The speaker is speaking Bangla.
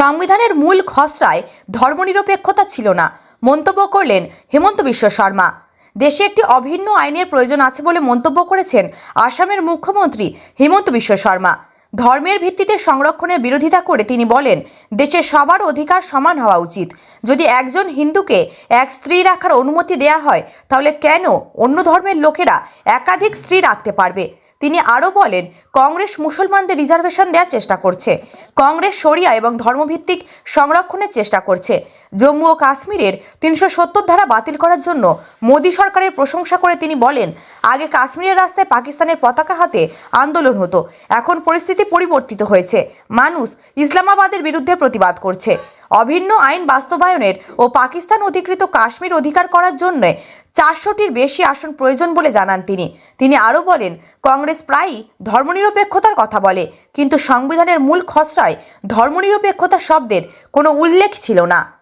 সংবিধানের মূল খসড়ায় ধর্মনিরপেক্ষতা ছিল না। মন্তব্য করলেন হেমন্ত বিশ্ব শর্মা। দেশে একটি অভিন্ন আইনের প্রয়োজন আছে বলে মন্তব্য করেছেন আসামের মুখ্যমন্ত্রী হেমন্ত বিশ্ব শর্মা। ধর্মের ভিত্তিতে সংরক্ষণের বিরোধিতা করে তিনি বলেন, দেশে সবার অধিকার সমান হওয়া উচিত। যদি একজন হিন্দুকে এক স্ত্রী রাখার অনুমতি দেয়া হয়, তাহলে কেন অন্য ধর্মের লোকেরা একাধিক স্ত্রী রাখতে পারবে? তিনি আরও বলেন, কংগ্রেস মুসলমানদের রিজার্ভেশন দেওয়ার চেষ্টা করছে। কংগ্রেস শরিয়া এবং ধর্মভিত্তিক সংরক্ষণের চেষ্টা করছে। জম্মু ও কাশ্মীরের তিনশো সত্তর ধারা বাতিল করার জন্য মোদী সরকারের প্রশংসা করে তিনি বলেন, আগে কাশ্মীরের রাস্তায় পাকিস্তানের পতাকা হাতে আন্দোলন হতো। এখন পরিস্থিতি পরিবর্তিত হয়েছে। মানুষ ইসলামাবাদের বিরুদ্ধে প্রতিবাদ করছে। অভিন্ন আইন বাস্তবায়নের ও পাকিস্তান অধিকৃত কাশ্মীর অধিকার করার জন্য চারশোটির বেশি আসন প্রয়োজন বলে জানান তিনি। তিনি আরও বলেন, কংগ্রেস প্রায়ই ধর্মনিরপেক্ষতার কথা বলে, কিন্তু সংবিধানের মূল খসড়ায় ধর্মনিরপেক্ষতা শব্দের কোনো উল্লেখ ছিল না।